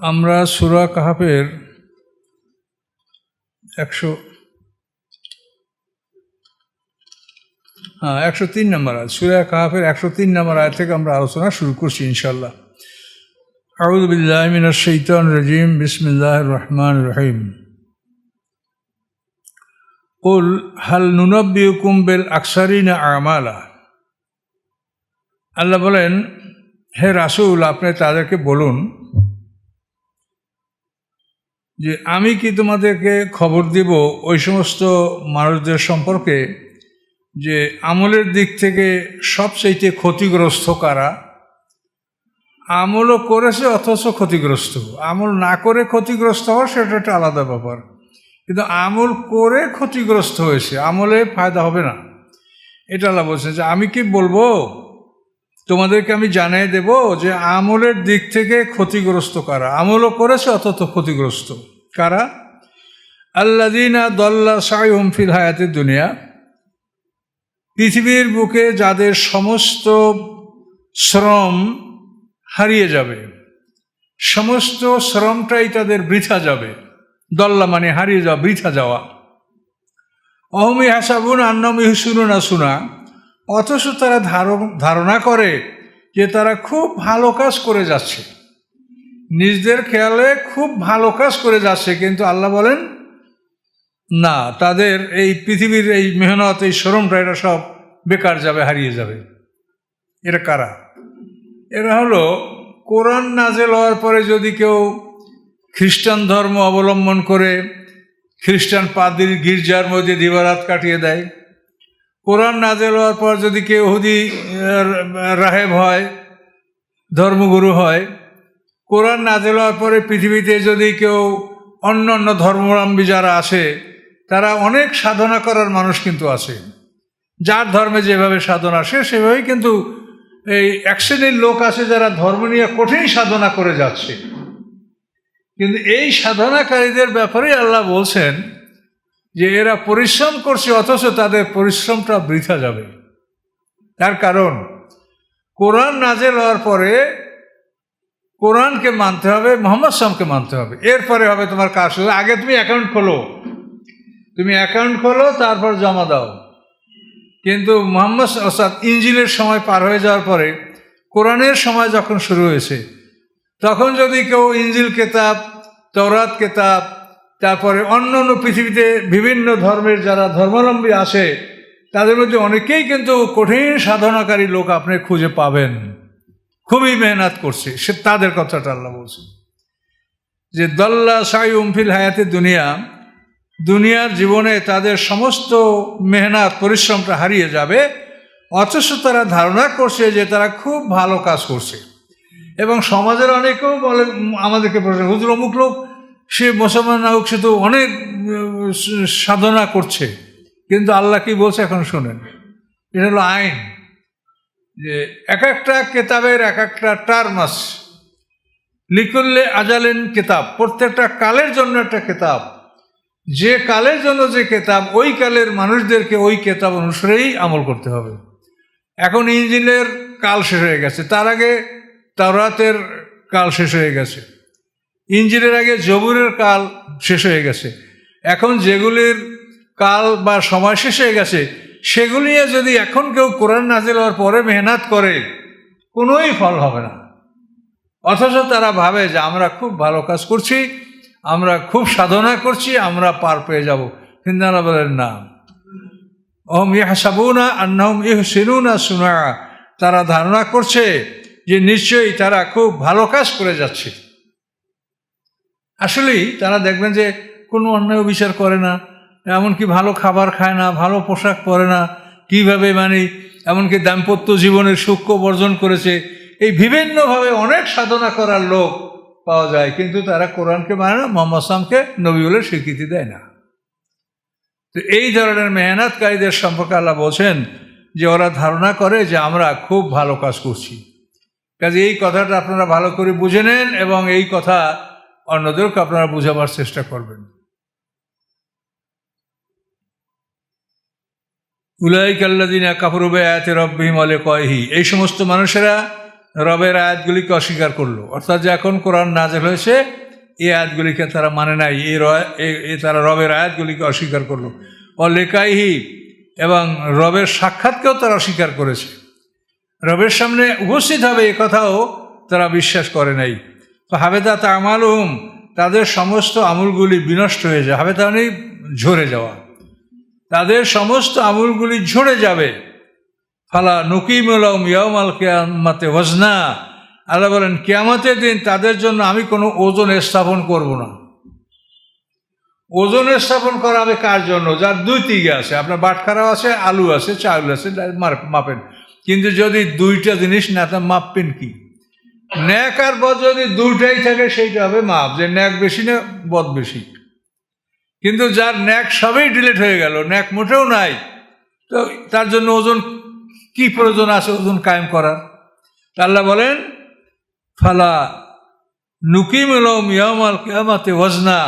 আমরা সুরা কাহাফের একশো হ্যাঁ একশো তিন নম্বর আয় সুরা কাহাফের একশো তিন নম্বর আয় থেকে আমরা আলোচনা শুরু করছি ইনশাল্লাহ আউদ বিল্লাহ মিনাশ শৈতান রাজিম বিসমিল্লাহ রহমান রহিম। উল হাল নুনব্বিউকুম বেল আকসারিনা আমালা। আল্লাহ বলেন, হে রাসুল, আপনি তাদেরকে বলুন যে আমি কি তোমাদেরকে খবর দিব ওই সমস্ত মানুষদের সম্পর্কে? যে আমলের দিক থেকে সবচাইতে ক্ষতিগ্রস্ত কারা? আমলও করেছে অথচ ক্ষতিগ্রস্ত। আমল না করে ক্ষতিগ্রস্ত হওয়া সেটা একটা আলাদা ব্যাপার। কিন্তু আমল করে ক্ষতিগ্রস্ত হয়েছে, আমলে ফায়দা হবে না। এটা আল্লাহ বলছে যে আমি কি বলব? তোমাদেরকে আমি জানিয়ে দেব যে আমলের দিক থেকে ক্ষতিগ্রস্ত কারা? আমলও করেছে অথচ ক্ষতিগ্রস্ত। কারা? আল্লাদিনা দল্লা সাইম ফিল হায়াতের দুনিয়া। পৃথিবীর বুকে যাদের সমস্ত শ্রম হারিয়ে যাবে, সমস্ত শ্রমটাই তাদের বৃথা যাবে। দল্লা মানে হারিয়ে যাওয়া, বৃথা যাওয়া। অহমি হাসাবুন আন্নমি শুনো না শুনা অথচ তারা ধারণা করে যে তারা খুব ভালো কাজ করে যাচ্ছে। নিজদের খেয়ালে খুব ভালো কাজ করে যাচ্ছে, কিন্তু আল্লাহ বলেন, না, তাদের এই পৃথিবীর এই মেহনত, এই শ্রমটা, এটা সব বেকার যাবে, হারিয়ে যাবে। এরা কারা? এরা হলো, কোরআন নাজেল হওয়ার পরে যদি কেউ খ্রিস্টান ধর্ম অবলম্বন করে, খ্রিস্টান পাদির গির্জার মধ্যে দিবারাত কাটিয়ে দেয়, কোরআন নাজেল হওয়ার পর যদি কেউ হুদি রাহেব হয়, ধর্মগুরু হয় কোরআন নাজেল হওয়ার পরে পৃথিবীতে যদি কেউ অন্য অন্য ধর্মাবলম্বী যারা আছে তারা অনেক সাধনা করার মানুষ কিন্তু আছে। যার ধর্মে যেভাবে সাধনা আসে, সেভাবেই কিন্তু এই এক শ্রেণির লোক আছে যারা ধর্ম নিয়ে কঠিন সাধনা করে যাচ্ছে। কিন্তু এই সাধনাকারীদের ব্যাপারে আল্লাহ বলছেন যে, এরা পরিশ্রম করছে, অথচ তাদের পরিশ্রমটা বৃথা যাবে। তার কারণ, কোরআন নাজেল হওয়ার পরে কোরআনকে মানতে হবে, মোহাম্মদ সামকে মানতে হবে। এরপরে হবে তোমার কাজ আগে তুমি অ্যাকাউন্ট খোলো। তুমি অ্যাকাউন্ট খোলো, তারপর জমা দাও। কিন্তু মোহাম্মদ অর্থাৎ ইঞ্জিনের সময় পার হয়ে যাওয়ার পরে, কোরআনের সময় যখন শুরু হয়েছে, তখন যদি কেউ ইঞ্জিল কেতাব তরাত কেতাব, তারপরে অন্য অন্য পৃথিবীতে বিভিন্ন ধর্মের যারা ধর্মাবলম্বী আসে, তাদের মধ্যে অনেকেই কিন্তু কঠিন সাধনাকারী লোক আপনি খুঁজে পাবেন। খুবই মেহনত করছে। সে তাদের কথাটা আল্লাহ বলছে যে দল্লা সাই উমফিল হায়াতে দুনিয়া, দুনিয়ার জীবনে তাদের সমস্ত মেহনত, পরিশ্রমটা হারিয়ে যাবে, অথচ তারা ধারণা করছে যে তারা খুব ভালো কাজ করছে। এবং সমাজের অনেকেও বলে, আমাদেরকে প্রশ্ন হুজুর অমুক লোক, সে মুসলমান না হোক, সে তো অনেক সাধনা করছে। কিন্তু আল্লাহ কি বলছে এখন শোনেন? এটা হলো আইন। যে এক একটা কেতাবের এক একটা টার্ম আছে। লিকুল্লে আজালেন কেতাব, প্রত্যেকটা কালের জন্য একটা কেতাব। যে কালের জন্য যে কেতাব, ওই কালের মানুষদেরকে ওই কেতাব অনুসারেই আমল করতে হবে। এখন ইঞ্জিনের কাল শেষ হয়ে গেছে, তার আগে তাওরাতের কাল শেষ হয়ে গেছে। ইঞ্জিনের আগে জবুরের কাল শেষ হয়ে গেছে। এখন যেগুলির কাল বা সময় শেষ হয়ে গেছে সেগুলি যদি এখন কেউ কোরআন নাজিল হওয়ার পরে মেহনত করে, কোনোই ফল হবে না। অথচ তারা ভাবে যে আমরা খুব ভালো কাজ করছি, আমরা খুব সাধনা করছি, আমরা পার পেয়ে যাব। কিন্তু বলেন, না। ওহম ইহাসাবুনা আন্নাহম ইহ সিনুনা সুনা। তারা ধারণা করছে যে নিশ্চয়ই তারা খুব ভালো কাজ করে যাচ্ছে। আসলেই তারা দেখবেন যে কোনো অন্যায় বিচার করে না। এমনকি ভালো খাবার খায় না, ভালো পোশাক পরে না, কীভাবে মানে এমনকি দাম্পত্য জীবনের সূক্ষ্ম বর্জন করেছে। এই বিভিন্নভাবে অনেক সাধনা করার লোক পাওয়া যায়, কিন্তু তারা কোরআনকে মানে না, মোহাম্মদ সামকে নবী বলে স্বীকৃতি দেয় না। তো এই ধরনের মেহনতকারীদের সম্পর্কে আল্লাহ বলছেন যে ওরা ধারণা করে যে আমরা খুব ভালো কাজ করছি। কাজে এই কথাটা আপনারা ভালো করে বুঝে নেন এবং এই কথা অন্যদেরকে আপনারা বুঝাবার চেষ্টা করবেন। উলাইক আল্লাদিনা কাপরুবে আয়াতে রব্বিহিম আলে কয়হি এই সমস্ত মানুষেরা রবের আয়াতগুলিকে অস্বীকার করল। অর্থাৎ যে এখন কোরআন নাজেল হয়েছে, এই আয়াতগুলিকে তারা মানে নাই। এই তারা রবের আয়াতগুলিকে অস্বীকার করল। অলেকাইহি এবং রবের সাক্ষাৎকেও তারা অস্বীকার করেছে। রবের সামনে উপস্থিত হবে এ কথাও তারা বিশ্বাস করে নাই। তো হাবেদা তামালুম তাদের সমস্ত আমলগুলি বিনষ্ট হয়ে যায়। হাবেদা মানে ঝরে যাওয়া। তাদের সমস্ত আমুলগুলি ঝরে যাবে। ফালা নকিমুলম ইয়ামাল কেয়ামাতে ওজনা আল্লাহ বলেন, কেয়ামতের দিন তাদের জন্য আমি কোনো ওজন স্থাপন করব না। ওজন স্থাপন করা হবে কার জন্য? যার দুই তিগে আছে। আপনার বাটখারাও আছে, আলু আছে, চাউল আছে মাপেন। কিন্তু যদি দুইটা জিনিস না, তা মাপবেন কি? ন্যাক আর বদ যদি দুইটাই থাকে, সেইটা হবে মাপ। যে ন্যাক বেশি, না বদ বেশি। কিন্তু যার ন্যাক সবই ডিলিট হয়ে গেল ন্যাক মোটেও নাই। তো তার জন্য ওজন, কি প্রয়োজন আছে ওজন কায়েম করার? আল্লাহ বলেন, ফালা নুকিমুলম ইয়ামাল কেয়ামাতে ওজনা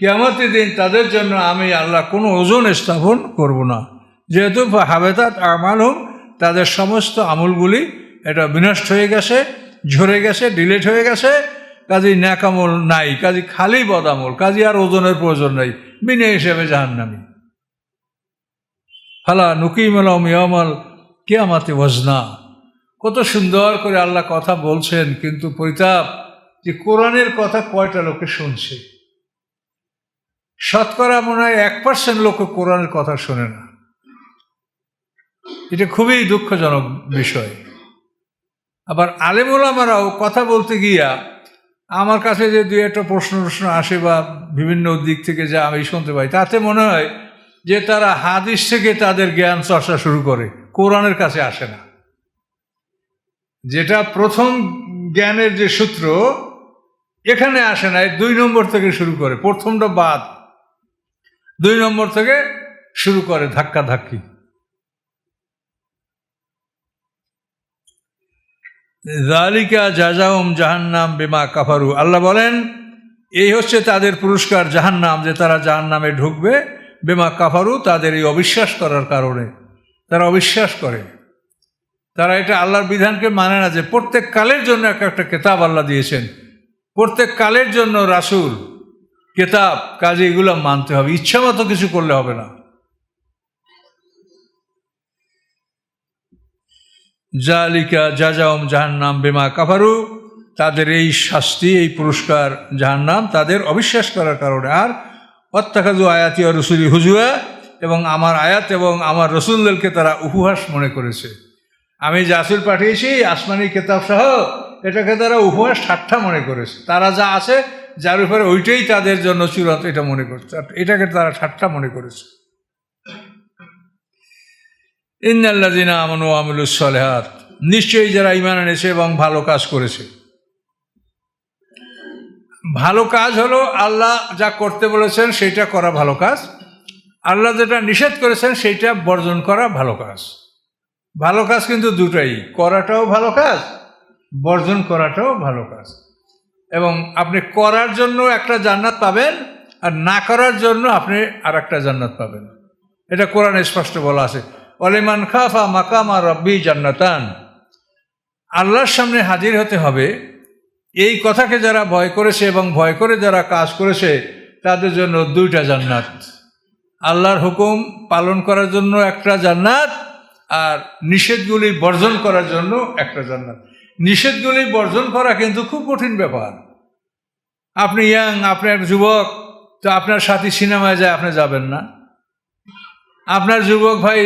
কেয়ামতের দিন তাদের জন্য আমি আল্লাহ কোনো ওজন স্থাপন করব না। যেহেতু হাবেতাত আমাল হোম তাদের সমস্ত আমলগুলি এটা বিনষ্ট হয়ে গেছে, ঝরে গেছে ডিলেট হয়ে গেছে কাজী ন্যাকামল নাই কাজী খালি বদামল কাজী আর ওজনের প্রয়োজন নাই, বিনা হিসেবে জাহান্নামি। ফালা নুকিমুলম ইয়ামাল কেয়ামাতে ওজনা কত সুন্দর করে আল্লাহ কথা বলছেন, কিন্তু পরিতাপ যে কোরআনের কথা কয়টা লোকে শুনছে? শতকরা মনে হয় এক পার্সেন্ট লোক কোরআনের কথা শোনে না। এটা খুবই দুঃখজনক বিষয়। আবার আলেমুলামারাও কথা বলতে গিয়া আমার কাছে যে দুই একটা প্রশ্ন প্রশ্ন আসে বা বিভিন্ন দিক থেকে যা আমি শুনতে পাই, তাতে মনে হয় যে তারা হাদিস থেকে তাদের জ্ঞান চর্চা শুরু করে, কোরআনের কাছে আসে না। যেটা প্রথম জ্ঞানের যে সূত্র, এখানে আসে না দুই নম্বর থেকে শুরু করে, প্রথমটা বাদ, দুই নম্বর থেকে শুরু করে ধাক্কা ধাক্কি জালিকা জাজাউম জাহান্নাম বেমা কাফারু আল্লাহ বলেন, এই হচ্ছে তাদের পুরস্কার জাহান্নাম, যে তারা জাহান্নামে ঢুকবে বেমা কাফারু, তাদের এই অবিশ্বাস করার কারণে। তারা অবিশ্বাস করে। তারা এটা আল্লাহর বিধানকে মানে না যে প্রত্যেক কালের জন্য একটা একটা কেতাব আল্লাহ দিয়েছেন। প্রত্যেক কালের জন্য রাসূল, কেতাব, কাজে এগুলো মানতে হবে। ইচ্ছা মতো কিছু করলে হবে না। জালিকা জাজাউম জাহান্নাম বেমা কাফারু। তাদের এই শাস্তি, এই পুরস্কার জাহান্নাম তাদের অবিশ্বাস করার কারণে। আর অত্যাকাজু আয়াতি ও রসুলি হুজুয়া এবং আমার আয়াত এবং আমার রসুলদেরকে তারা উপহাস মনে করেছে। আমি জাসুল পাঠিয়েছি আসমানি কেতাব সহ এটাকে তারা উপহাস ঠাট্টা মনে করেছে। তারা যা আছে, যার উপরে ওইটাই তাদের জন্য চূড়ান্ত এটা মনে করছে। এটাকে তারা ঠাট্টা মনে করেছে। ইন্নাল্লাদিনা আমনু আমলুস সলেহাত। নিশ্চয়ই যারা ইমান এনেছে এবং ভালো কাজ করেছে। ভালো কাজ হলো আল্লাহ যা করতে বলেছেন সেটা করা ভালো কাজ। আল্লাহ যেটা নিষেধ করেছেন সেইটা বর্জন করা ভালো কাজ। ভালো কাজ কিন্তু দুটাই, করাটাও ভালো কাজ, বর্জন করাটাও ভালো কাজ। এবং আপনি করার জন্য একটা জান্নাত পাবেন আর না করার জন্য আপনি আর একটা জান্নাত পাবেন। এটা কোরআনে স্পষ্ট বলা আছে। অলিমান খাফা মাকামা রব্বি জান্নাতান। আল্লাহর সামনে হাজির হতে হবে। এই কথাকে যারা ভয় করেছে এবং ভয় করে যারা কাজ করেছে, তাদের জন্য দুইটা জান্নাত। আল্লাহর হুকুম পালন করার জন্য একটা জান্নাত আর নিষেধগুলি বর্জন করার জন্য একটা জান্নাত। নিষেধগুলি বর্জন করা কিন্তু খুব কঠিন ব্যাপার। আপনি ইয়াং, আপনি এক যুবক, তো আপনার সাথী সিনেমায় যায়, আপনি যাবেন না। আপনার যুবক ভাই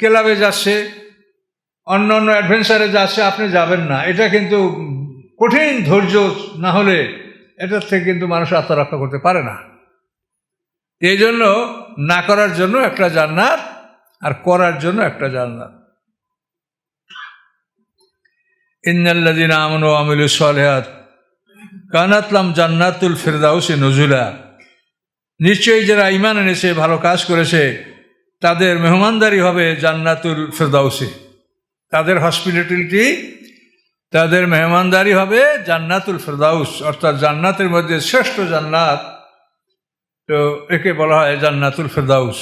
ক্লাবে যাচ্ছে, অন্য অন্য অ্যাডভেঞ্চারে যাচ্ছে, আপনি যাবেন না। এটা কিন্তু কঠিন ধৈর্য না হলে এটার থেকে কিন্তু মানুষ আত্মরক্ষা করতে পারে না। এই জন্য না করার জন্য একটা জান্নাত আর করার জন্য একটা জান্নাত। ইন্নাল্লাদিন আমন আমিলু সালেহাত কানাতলাম জান্নাতুল ফেরদাউসে নজুলা। নিশ্চয়ই যারা ইমান এনেছে, ভালো কাজ করেছে তাদের মেহমানদারি হবে জান্নাতুল ফেরদাউসে। তাদের হসপিটালিটি, তাদের মেহমানদারি হবে জান্নাতুল ফেরদাউস, অর্থাৎ জান্নাতের মধ্যে শ্রেষ্ঠ জান্নাত। তো একে বলা হয় জান্নাতুল ফেরদাউস।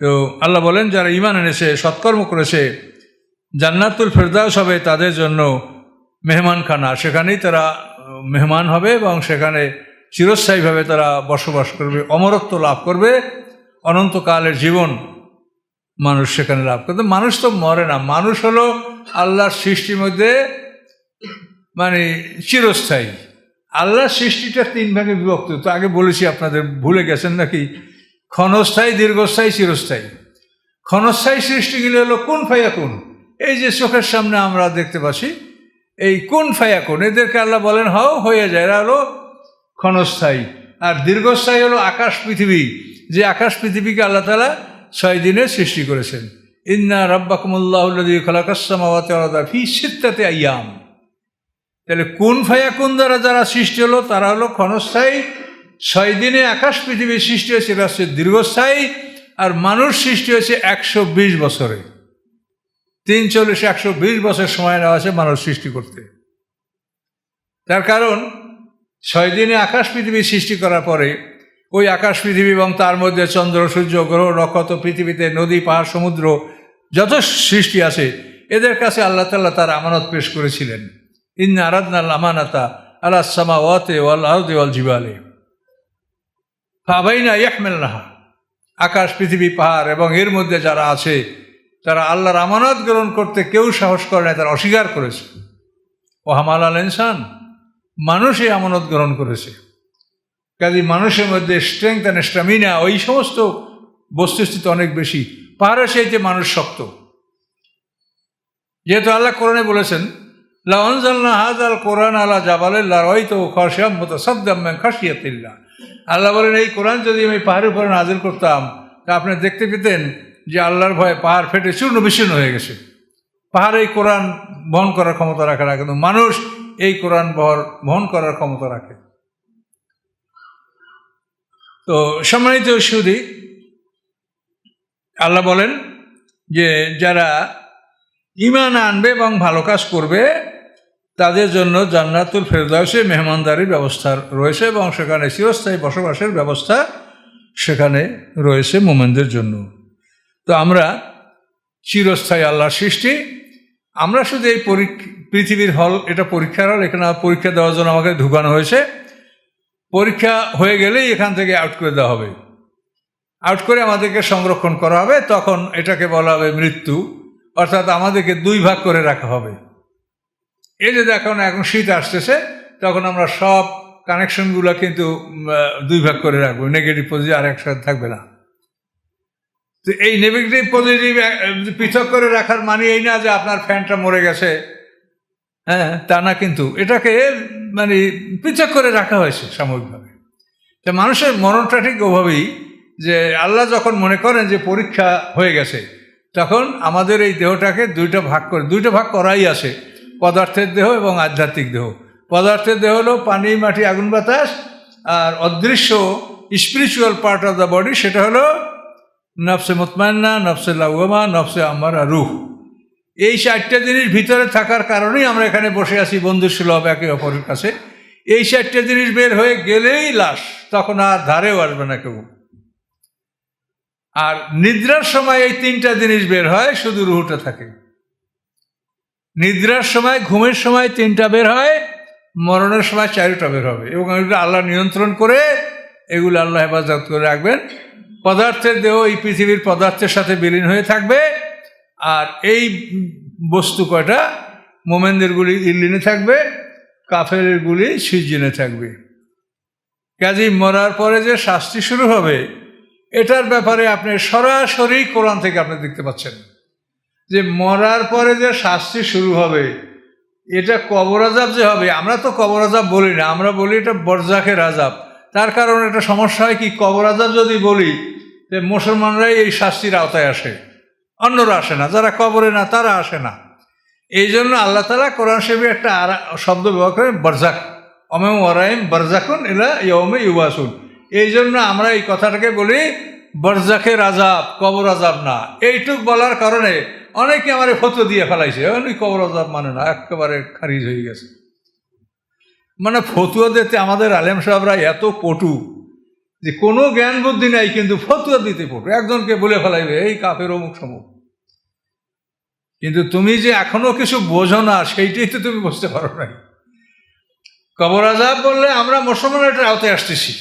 তো আল্লাহ বলেন, যারা ইমান এনেছে, সৎকর্ম করেছে, জান্নাতুল ফেরদাউস হবে তাদের জন্য মেহমানখানা। সেখানেই তারা মেহমান হবে এবং সেখানে চিরস্থায়ীভাবে তারা বসবাস করবে, অমরত্ব লাভ করবে। অনন্তকালের জীবন মানুষ সেখানে লাভ করবে মানুষ তো মরে না। মানুষ হলো আল্লাহর সৃষ্টির মধ্যে মানে চিরস্থায়ী। আল্লাহর সৃষ্টিটা তিন ভাগে বিভক্ত। তো আগে বলেছি, আপনাদের ভুলে গেছেন নাকি? ক্ষণস্থায়ী, দীর্ঘস্থায়ী, চিরস্থায়ী। ক্ষণস্থায়ী সৃষ্টিগুলি হলো কোন ফাইয়া কোন এই যে চোখের সামনে আমরা দেখতে পাচ্ছি, এই কোন ফাইয়া কোন এদেরকে আল্লাহ বলেন, হও হয়ে যায়। এরা হলো ক্ষণস্থায়ী। আর দীর্ঘস্থায়ী হলো আকাশ, পৃথিবী। যে আকাশ পৃথিবীকে আল্লাহ তালা ছয় দিনে সৃষ্টি করেছেন। ইন্না রব্বাকুমুল্লাহুল্লাদি খলাকাসমাওয়াতে ফি সিত্তাতে আইয়াম। তাহলে কোন ফায়া কোন দ্বারা যারা সৃষ্টি হলো, তারা হলো ক্ষণস্থায়ী, ছয় দিনে আকাশ পৃথিবী সৃষ্টি হয়েছে, এটা হচ্ছে দীর্ঘস্থায়ী, আর মানুষ সৃষ্টি হয়েছে একশো বিশ বছরে। তিন চল্লিশ একশো বিশ বছর সময় নেওয়া আছে মানুষ সৃষ্টি করতে। তার কারণ, ছয় দিনে আকাশ পৃথিবী সৃষ্টি করার পরে ওই আকাশ পৃথিবী এবং তার মধ্যে চন্দ্র, সূর্য, গ্রহ নক্ষত্র পৃথিবীতে নদী, পাহাড়, সমুদ্র যত সৃষ্টি আছে, এদের কাছে আল্লাহ তাল্লাহ তার আমানত পেশ করেছিলেন। ইন্না আরাদনাল আমানাতা আল্লাহ সামা ওয়াতে ওয়াল আরদে ওয়াল জিবালে। ফাবাইনা ইয়াহমেল নাহা আকাশ, পৃথিবী, পাহাড় এবং এর মধ্যে যারা আছে, তারা আল্লাহর আমানত গ্রহণ করতে কেউ সাহস করে না তারা অস্বীকার করেছে। ও হামাল আল ইনসান। মানুষ এই আমানত গ্রহণ করেছে। কাজে মানুষের মধ্যে স্ট্রেংথ অ্যান্ড স্ট্যামিনা ওই সমস্ত বস্তুস্থিতি অনেক বেশি। পাহাড়ের চাইতে মানুষ শক্ত। যেহেতু আল্লাহ কোরআনে বলেছেন লাউনজাল্লা হাজ আল কোরআন আল্লাহ জাবাল্লাহ রয়তো খসিয়াম মতো সদ্দাম খাসিয়াতিল্লা আল্লাহ বলেন, এই কোরআন যদি আমি পাহাড়ের উপরে নাজিল করতাম, তা আপনি দেখতে পেতেন যে আল্লাহর ভয়ে পাহাড় ফেটে চূর্ণ বিচ্ছিন্ন হয়ে গেছে। পাহাড় এই কোরআন বহন করার ক্ষমতা রাখে না, কিন্তু মানুষ এই কোরআন বহর বহন করার ক্ষমতা রাখে। তো সম্মানিত সুদী আল্লাহ বলেন যে যারা ইমান আনবে এবং ভালো কাজ করবে, তাদের জন্য জান্নাতুল ফেরদাউসে মেহমানদারির ব্যবস্থা রয়েছে এবং সেখানে চিরস্থায়ী বসবাসের ব্যবস্থা সেখানে রয়েছে মোমেনদের জন্য। তো আমরা চিরস্থায়ী আল্লাহর সৃষ্টি, আমরা শুধু এই পৃথিবীর হল, এটা পরীক্ষার হল, এখানে পরীক্ষা দেওয়ার জন্য আমাকে ঢুকানো হয়েছে। পরীক্ষা হয়ে গেলেই এখান থেকে আউট করে দেওয়া হবে। আউট করে আমাদেরকে সংরক্ষণ করা হবে, তখন এটাকে বলা হবে মৃত্যু। অর্থাৎ আমাদেরকে দুই ভাগ করে রাখা হবে। এই যে এখন এখন শীত আসতেছে, তখন আমরা সব কানেকশনগুলো কিন্তু দুই ভাগ করে রাখব। নেগেটিভ পজিটিভ আর একসাথে থাকবে না। তো এই নেগেটিভ পজিটিভ পৃথক করে রাখার মানে এই না যে আপনার ফ্যানটা মরে গেছে। হ্যাঁ তা না কিন্তু। এটাকে মানে পৃথক করে রাখা হয়েছে সাময়িকভাবে। তা মানুষের মরণটা ঠিক ওভাবেই যে আল্লাহ যখন মনে করেন যে পরীক্ষা হয়ে গেছে, তখন আমাদের এই দেহটাকে দুইটা ভাগ করে, দুইটা ভাগ করাই আছে, পদার্থের দেহ এবং আধ্যাত্মিক দেহ। পদার্থের দেহ হলো পানি, মাটি, আগুন, বাতাস, আর অদৃশ্য spiritual part of the body সেটা হলো নফসে মুতমান্না, নফসে লাউমা নফসে আমার রুহ। এই চারটে জিনিস ভিতরে থাকার কারণেই আমরা এখানে বসে আছি বন্ধু সুলভ একে অপরের কাছে। এই চারটে জিনিস বের হয়ে গেলেই লাশ, তখন আর ধারেও আসবে না কেউ। আর নিদ্রার সময় এই তিনটা জিনিস বের হয়, শুধু রুহুটা থাকে। নিদ্রার সময়, ঘুমের সময় তিনটা বের হয়, মরণের সময় চারটা বের হবে। এবং এগুলো আল্লাহ নিয়ন্ত্রণ করে, এগুলো আল্লাহ হেফাজত করে রাখবেন। পদার্থের দেহ এই পৃথিবীর পদার্থের সাথে বিলীন হয়ে থাকবে। আর এই বস্তু কয়টা? মোমেনদেরগুলি ইল্লিনে থাকবে কাফের গুলি সিজিনে থাকবে। কাজী মরার পরে যে শাস্তি শুরু হবে, এটার ব্যাপারে আপনি সরাসরি কোরআন থেকে আপনি দেখতে পাচ্ছেন। যে মরার পরে যে শাস্তি শুরু হবে, এটা কবর আজাব যে হবে, আমরা তো কবর আজাব বলি না, আমরা বলি এটা বরজাখের আজাব তার কারণ একটা সমস্যা হয় কি, কবর আজাব যদি বলি, যে মুসলমানরাই এই শাস্তির আওতায় আসে। অন্যরা আসে না, যারা কবরে না, তারা আসে না। এই জন্য আল্লাহ তালা কোরআন শরীফে একটা শব্দ ব্যবহার করেন বরজাক অমেম ওরাইম বরজাকুন এলা ইয়মে ইউবাসুন। এই জন্য আমরা এই কথাটাকে বলি বরজাকের আজাব কবর আজাব না। এইটুক বলার কারণে অনেকে আমার ফটো দিয়ে ফেলাইছে অনেক কবর আজাব মানে না একেবারে খারিজ হয়ে গেছে। মানে ফতুয়া দিতে আমাদের আলেম সাহেবরা এত পটু। যে কোনো জ্ঞান বুদ্ধি নাই, কিন্তু ফতুয়া দিতে পটু একজনকে বলে ফেলাইবে, এই কাপের অমুক সমুক। কিন্তু তুমি যে এখনও কিছু বোঝো না, সেইটাই তো তুমি বুঝতে পারো নাই। কবর আজাব বললে আমরা মুসলমানের আওতায় আসতেছি।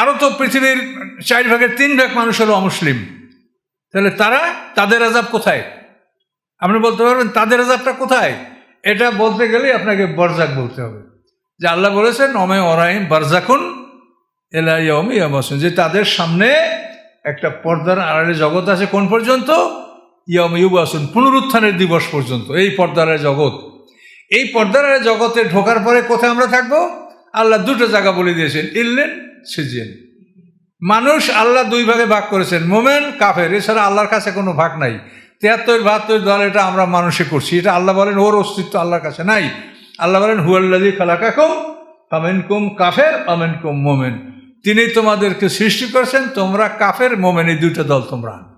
আরও তো পৃথিবীর চার ভাগের তিন ভাগ মানুষ হলো অমুসলিম। তাহলে তারা তাদের আজাব কোথায়? আপনি বলতে পারবেন, তাদের আজাবটা কোথায়? এটা বলতে গেলে আপনাকে বরজাক বলতে হবে। যে আল্লাহ বলেছেন অমে অরাইম বারজাকুন এলাইম ইয়ামাসুন যে তাদের সামনে একটা পর্দার আড়ালে জগৎ আছে কোন পর্যন্ত? ইয়ম ইউবাসুন, পুনরুত্থানের দিবস পর্যন্ত, এই পর্দার জগৎ। এই পর্দার জগতে ঢোকার পরে কোথায় আমরা থাকব? আল্লাহ দুটো জায়গা বলে দিয়েছেন, ইল্লেন, সিজিয়েন। মানুষ আল্লাহ দুই ভাগে ভাগ করেছেন, মোমেন, কাফের, এছাড়া আল্লাহর কাছে কোনো ভাগ নাই। তিয়াত্তর, বাহাত্তর দল, এটা আমরা মানুষে করছি, এটা আল্লাহ বলেন, ওর অস্তিত্ব আল্লাহর কাছে নাই। আল্লাহ বলেন হুয়াল্লাদি খালাকাকুম আমেন কুম কাফের আমেন কুম মোমেন। তিনি তোমাদেরকে সৃষ্টি করেছেন, তোমরা কাফের মোমেন, এই দুইটা দল তোমরা।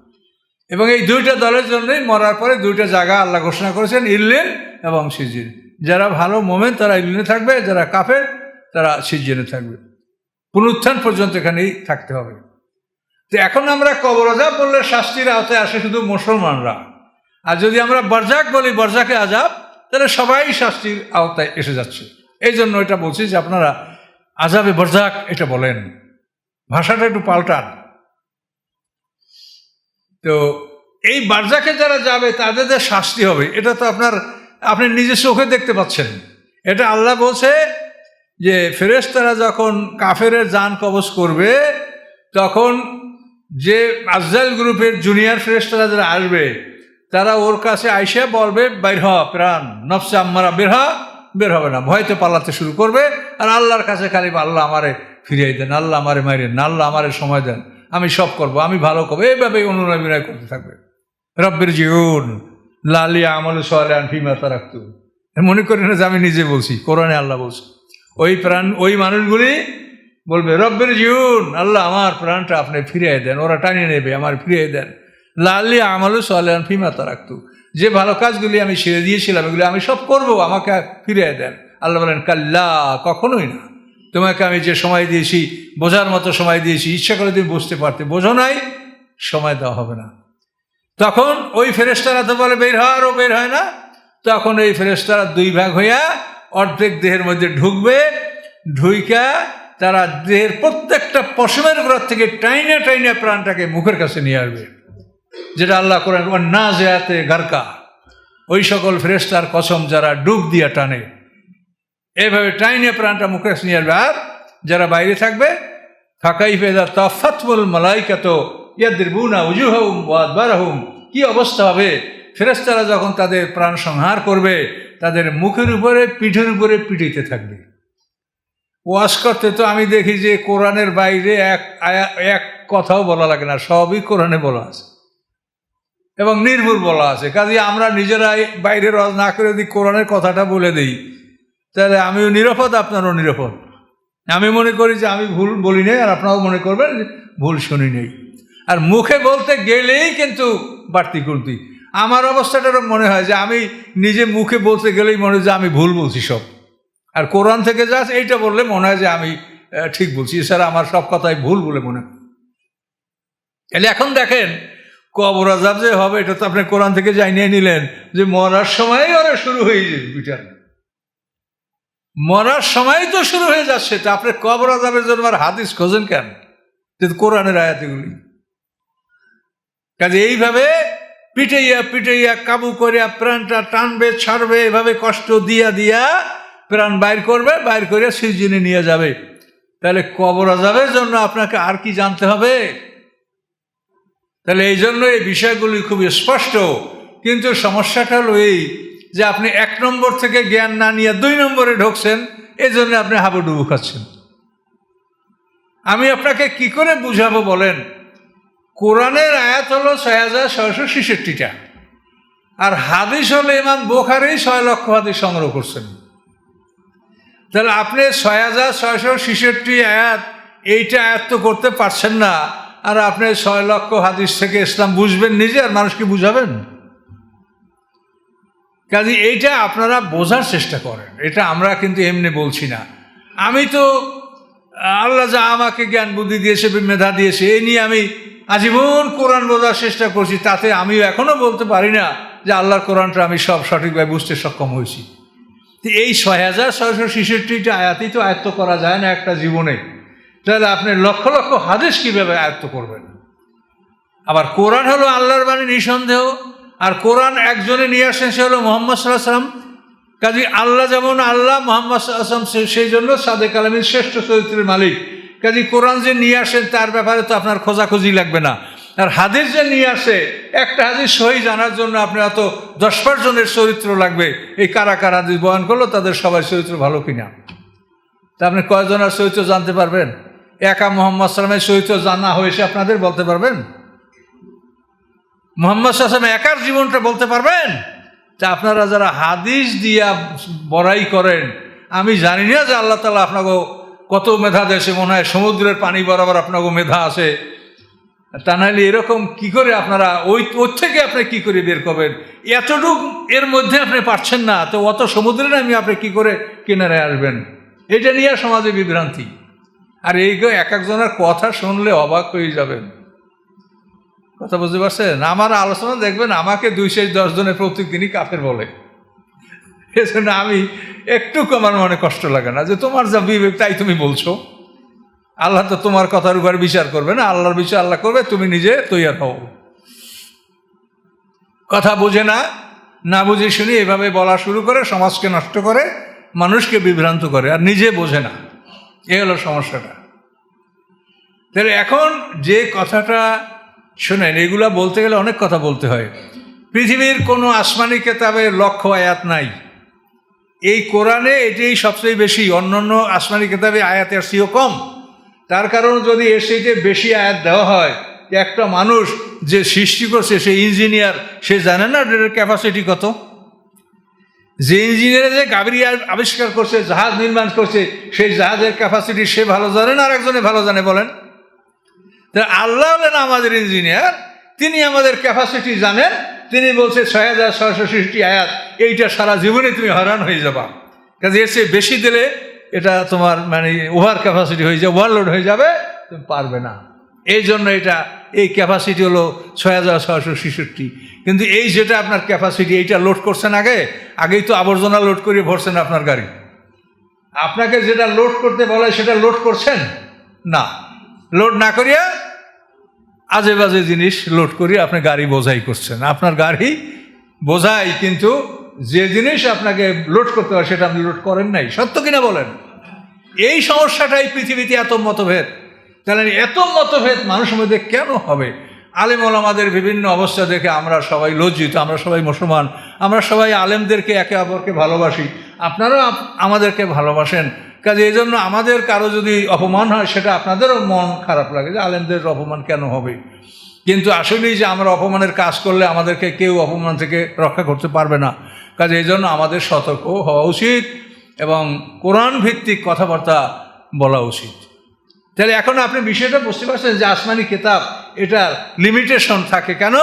এবং এই দুইটা দলের জন্যই মরার পরে দুইটা জায়গা আল্লাহ ঘোষণা করেছেন ইল্লেন এবং সিজিন। যারা ভালো মোমেন, তারা ইল্লেনে থাকবে, যারা কাফের, তারা সিজিনে থাকবে। পুনরুত্থান পর্যন্ত এখানেই থাকতে হবে। তো এখন আমরা কবর আজাব বললে শাস্তির আওতায় আসে শুধু মুসলমানরা। আর যদি আমরা বরজাক বলি, বরজাকে আজাব, তাহলে সবাই শাস্তির আওতায় এসে যাচ্ছে। এই জন্য এটা বলছি যে আপনারা আজাবে বরজাক এটা বলেন। ভাষাটা একটু পাল্টান। তো এই বারজাকে যারা যাবে, তাদের যে শাস্তি হবে, এটা তো আপনার, আপনি নিজের চোখে দেখতে পাচ্ছেন। এটা আল্লাহ বলছে যে, ফেরেশতারা যখন কাফের যান কবজ করবে, তখন যে আজরাইল গ্রুপের জুনিয়র ফেরেশতারা যারা আসবে, তারা ওর কাছে আইসে বলবে বের হ, প্রাণ, নফসে আম্মারা বের হ। বের হবে না। ভয়তে পালাতে শুরু করবে। আর আল্লাহর কাছে খালি আল্লাহ আমারে ফিরিয়ে দেন, আল্লাহ আমারে মাইরেন আল্লাহ আমারে সময় দেন। আমি সব করব, আমি ভালো করব। এইভাবে অনুনয় করতে থাকবে। রব্বের জীবন লালি আমল সোয়ালান ফিমা তারাক্তু। মনে করি না যে আমি নিজে বলছি, কোরআনে আল্লাহ বলছি। ওই প্রাণ, ওই মানুষগুলি বলবে, রব্বের জীবন আল্লাহ আমার প্রাণটা আপনি ফিরিয়ে দেন, ওরা টানিয়ে নেবে, আমার ফিরিয়ে দেন। লালি আমল সোয়ালান ফিমা তারাক্তু। যে ভালো কাজগুলি আমি ছেড়ে দিয়েছিলাম, এগুলি আমি সব করব, আমাকে ফিরিয়ে দেন। আল্লাহ বলেন, কাল্লা, কখনোই না। তোমাকে আমি যে সময় দিয়েছি, বোঝার মতো সময় দিয়েছি, ইচ্ছা করে তুমি বুঝতে পারতে। বোঝো নাই, সময় দেওয়া হবে না। তখন ওই ফেরেস্তারা তো বলে, বের হওয়ার ও বের হয় না। তখন এই ফেরেস্তারা দুই ভাগ হইয়া অর্ধেক দেহের মধ্যে ঢুকবে, ঢুইকা তারা দেহের প্রত্যেকটা পশমের ঘর থেকে টাইনা টাইনা প্রাণটাকে মুখের কাছে নিয়ে আসবে। যেটা আল্লাহ করেন না জেয়াতে গারকা ওই সকল ফেরেস্তার কসম যারা ডুব দিয়া টানে। এভাবে টাইনে প্রাণটা মুখে নিয়ে আসবে। আর যারা বাইরে থাকবে, ফাঁকাই ফেদা তফাতমুল মালাইকা তো ইয়াদের বুনা উজুহম বাদবারাহুম কি অবস্থা হবে? ফেরেস্তারা যখন তাদের প্রাণ সংহার করবে, তাদের মুখের উপরে, পিঠের উপরে পিটিতে থাকবে। ওয়াশ করতে তো আমি দেখি যে কোরআনের বাইরে এক আয়া, এক কথাও বলা লাগে না, সবই কোরআনে বলা আছে। এবং নির্ভুল বলা আছে। কাজে আমরা নিজেরাই বাইরে রজ না করে যদি কোরআনের কথাটা বলে দিই, তাহলে আমিও নিরাপদ, আপনারও নিরাপদ। আমি মনে করি যে আমি ভুল বলি নেই, আর আপনারাও মনে করবেন ভুল শুনি নেই। আর মুখে বলতে গেলেই কিন্তু বাড়তি কুর্তি আমার অবস্থাটারও মনে হয় যে আমি নিজে মুখে বলতে গেলেই মনে হয় যে আমি ভুল বলছি সব। আর কোরআন থেকে যা এইটা বললে মনে হয় যে আমি ঠিক বলছি। এছাড়া আমার সব কথাই ভুল বলে মনে হয়। এখন দেখেন কবর আজাব যে হবে, এটা তো আপনি কোরআন থেকে জানিয়ে নিলেন যে মরার সময়ই ওরা শুরু হয়ে যাবে বিচার মরার সময় তো শুরু হয়ে যাচ্ছে, তা আপনি কবর আজাবের জন্য আর হাদিস খোঁজেন কেন? কিন্তু কোরআনের আয়াতগুলি। কাজে এইভাবে পিটাইয়া পিটাইয়া, কাবু করিয়া প্রাণটা টানবে, ছাড়বে, এভাবে কষ্ট দিয়া দিয়া প্রাণ বাইর করবে, বাইর করে সিজনে নিয়ে যাবে। তাহলে কবর আজাবের জন্য আপনাকে আর কি জানতে হবে? তাহলে এই জন্য এই বিষয়গুলি খুব স্পষ্ট। কিন্তু সমস্যাটা হলো এই যে আপনি এক নম্বর থেকে জ্ঞান না নিয়ে দুই নম্বরে ঢুকছেন এই জন্য আপনি হাবুডুবু খাচ্ছেন। আমি আপনাকে কি করে বুঝাবো বলেন? কোরআনের আয়াত হলো ছয় হাজার ছয়শো ছেষট্টিটা। আর হাদিস হলো ইমাম বোখারেই ছয় লক্ষ হাদিস সংগ্রহ করছেন। তাহলে আপনি ছয় হাজার ছয়শো ছেষট্টি আয়াত, এইটা আয়াত তো করতে পারছেন না। আর আপনি ছয় লক্ষ হাদিস থেকে ইসলাম বুঝবেন নিজে আর মানুষকে বুঝাবেন? কাজে এইটা আপনারা বোঝার চেষ্টা করেন। এটা আমরা কিন্তু এমনি বলছি না। আমি তো, আল্লাহ যা আমাকে জ্ঞান বুদ্ধি দিয়েছে, মেধা দিয়েছে, এই নিয়ে আমি আজীবন কোরআন বোঝার চেষ্টা করছি, তাতে আমিও এখনও বলতে পারি না যে আল্লাহর কোরআনটা আমি সব সঠিকভাবে বুঝতে সক্ষম হয়েছি। এই ছয় হাজার ছয়শো ছেষট্টিটা আয়াতই তো আয়ত্ত করা যায় না একটা জীবনে। তাহলে আপনি লক্ষ লক্ষ হাদিস কীভাবে আয়ত্ত করবেন? আবার কোরআন হলো আল্লাহর বাণী নিঃসন্দেহ, আর কোরআন একজনে নিয়ে আসেন, সে হলো মোহাম্মদ সাল্লাহ সাল্লাম কাজী আল্লাহ যেমন আল্লাহ, মোহাম্মদ সাল্লাম সেই জন্য সাদেক আলমীর শ্রেষ্ঠ চরিত্রের মালিক। কাজী কোরআন যে নিয়ে আসেন, তার ব্যাপারে তো আপনার খোঁজাখুঁজি লাগবে না। আর হাদিস যে নিয়ে আসে, একটা হাদিস সহি জানার জন্য আপনার এত দশ জনের চরিত্র লাগবে। এই কারা কারা হাদিস বয়ান করল, তাদের সবাই চরিত্র ভালো কিনা? তা আপনি কয়জনের চরিত্র জানতে পারবেন? একা মোহাম্মদ সাল্লামের চরিত্র জানা হয়েছে আপনাদের বলতে পারবেন? মোহাম্মদ সাল্লাম একার জীবনটা বলতে পারবেন? তা আপনারা যারা হাদিস দিয়া বড়াই করেন, আমি জানি না যে আল্লাহ তালা আপনাকে কত মেধা দেশে মনে হয় সমুদ্রের পানি বরাবর আপনাকে মেধা আছে। তা নাহলে এরকম কি করে আপনারা, ওই, ওর থেকে আপনি কি করে বের করবেন? এতটুক এর মধ্যে আপনি পারছেন না, তো অত সমুদ্রে নামি আপনি কি করে কিনারে আসবেন? এটা নিয়ে সমাজে বিভ্রান্তি। আর এই এক একজনের কথা শুনলে অবাক হয়ে যাবেন। কথা বুঝতে পারছেন? আমার আলোচনা দেখবেন আমাকে দুই শেষ দশ জনের প্রত্যেক দিনই কাফের বলে। এজন্য আমি একটু আমার মনে কষ্ট লাগে না যে তোমার যা বিবেক তাই তুমি বলছো। আল্লাহ তো তোমার কথার উপর বিচার করবে না, আল্লাহর বিচার আল্লাহ করবে, তুমি নিজে তৈয়ার হও। কথা বুঝে না না বুঝে শুনি এভাবে বলা শুরু করে সমাজকে নষ্ট করে, মানুষকে বিভ্রান্ত করে, আর নিজে বোঝে না। এ হলো সমস্যাটা। তাহলে এখন যে কথাটা শোনেন, এগুলা বলতে গেলে অনেক কথা বলতে হয়। পৃথিবীর কোনো আসমানি কেতাবের লক্ষ্য আয়াত নাই। এই কোরআনে এটাই সবচেয়ে বেশি অন্য অন্য আসমানি কেতাবে আয়াতের সিও কম। তার কারণ যদি এর থেকে বেশি আয়াত দেওয়া হয়, একটা মানুষ যে সৃষ্টি করছে, সে ইঞ্জিনিয়ার, সে জানে না ক্যাপাসিটি কত? যে ইঞ্জিনিয়ার যে গাড়ি আবিষ্কার করছে, জাহাজ নির্মাণ করছে, সেই জাহাজের ক্যাপাসিটি সে ভালো জানে না আর একজনে ভালো জানে বলেন। আল্লাহ হলেন আমাদের ইঞ্জিনিয়ার, তিনি আমাদের ক্যাপাসিটি জানেন, তিনি বলছে ছয় হাজার ছয়শো সৃষ্টি আয়াত, এইটা সারা জীবনে তুমি হয়রান হয়ে যাবা। কাজে এসে বেশি দিলে এটা তোমার মানে ওভার ক্যাপাসিটি হয়ে যাবে ওভারলোড হয়ে যাবে, তুমি পারবে না। এই জন্য এটা, এই ক্যাপাসিটি হলো ছয় হাজার ছয়শো ছেষট্টি। কিন্তু এই যেটা আপনার ক্যাপাসিটি এইটা লোড করছেন আগে, আগেই তো আবর্জনা লোড করে ভরছেন আপনার গাড়ি। আপনাকে যেটা লোড করতে বলে, সেটা লোড করছেন? না। লোড না করিয়া আজে বাজে জিনিস লোড করিয়ে আপনি গাড়ি বোঝাই করছেন। আপনার গাড়ি বোঝাই, কিন্তু যে জিনিস আপনাকে লোড করতে হয়, সেটা আপনি লোড করেন নাই। সত্য কিনা বলেন? এই সমস্যাটাই পৃথিবীতে এত মতভেদ। তাহলে এত মতভেদ মানুষের মধ্যে কেন হবে? আলেম আমাদের বিভিন্ন অবস্থা দেখে আমরা সবাই লজ্জিত, আমরা সবাই মুসলমান, আমরা সবাই আলেমদেরকে একে অপরকে ভালোবাসি। আপনারাও আমাদেরকে ভালোবাসেন। কাজে এই জন্য আমাদের কারও যদি অপমান হয়, সেটা আপনাদেরও মন খারাপ লাগে যে আলেমদের অপমান কেন হবে? কিন্তু আসলেই যে আমরা অপমানের কাজ করলে আমাদেরকে কেউ অপমান থেকে রক্ষা করতে পারবে না। কাজে এই জন্য আমাদের সতর্ক হওয়া উচিত এবং কোরআন ভিত্তিক কথাবার্তা বলা উচিত। তাহলে এখন আপনি বিষয়টা বুঝতে পারছেন যে আসমানি কেতাব এটার লিমিটেশন থাকে কেন?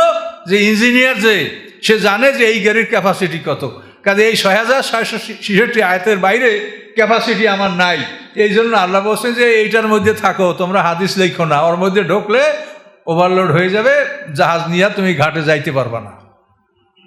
যে ইঞ্জিনিয়ার যে, সে জানে যে এই গাড়ির ক্যাপাসিটি কত। কাজে এই ছয় হাজার ছয়শো ছেষট্টি আয়তের বাইরে ক্যাপাসিটি আমার নাই। এই জন্য আল্লাহ বলছেন যে এইটার মধ্যে থাকো, তোমরা হাদিস লেখো না। ওর মধ্যে ঢুকলে ওভারলোড হয়ে যাবে, জাহাজ নিয়ে তুমি ঘাটে যাইতে পারবা না।